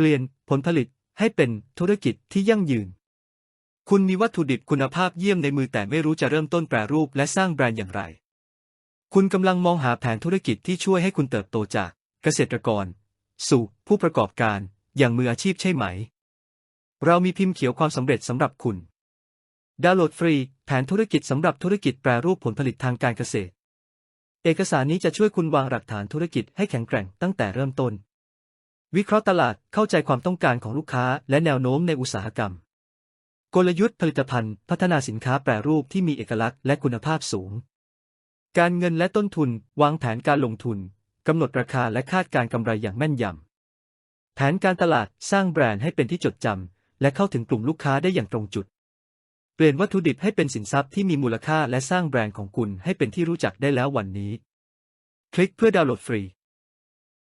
ปลี่ยนผลผลิตให้เป็นธุรกิจที่ยั่งยืน คุณมีวัตถุดิบคุณภาพเยี่ยมในมือแต่ไม่รู้จะเริ่มต้นแปรรูปและสร้างแบรนด์อย่างไร คุณกำลังมองหาแผนธุรกิจที่ช่วยให้คุณเติบโตจากเกษตรกร สู่ผู้ประกอบการอย่างมืออาชีพใช่ไหม เรามีพิมพ์เขียวความสำเร็จสำหรับคุณ ดาวน์โหลดฟรี แผนธุรกิจสำหรับธุรกิจแปรรูปผลผลิตทางการเกษตร เอกสารนี้จะช่วยคุณวางหลักฐานธุรกิจให้แข็งแกร่งตั้งแต่เริ่มต้น วิเคราะห์ตลาดเข้าใจความต้องการของลูกค้าและแนวโน้มในอุตสาหกรรม กลยุทธ์ผลิตภัณฑ์ พัฒนาสินค้าแปรรูปที่มีเอกลักษณ์และคุณภาพสูง การเงินและต้นทุน วางแผนการลงทุนกำหนดราคาและคาดการกำไรอย่างแม่นยำแผนการตลาดสร้างแบรนด์ให้เป็นที่จดจำและเข้าถึงกลุ่มลูกค้าได้อย่างตรงจุด เปลี่ยนวัตถุดิบให้เป็นสินทรัพย์ที่มีมูลค่าและสร้างแบรนด์ของคุณให้เป็นที่รู้จักได้แล้ววันนี้ คลิกเพื่อดาวน์โหลดฟรี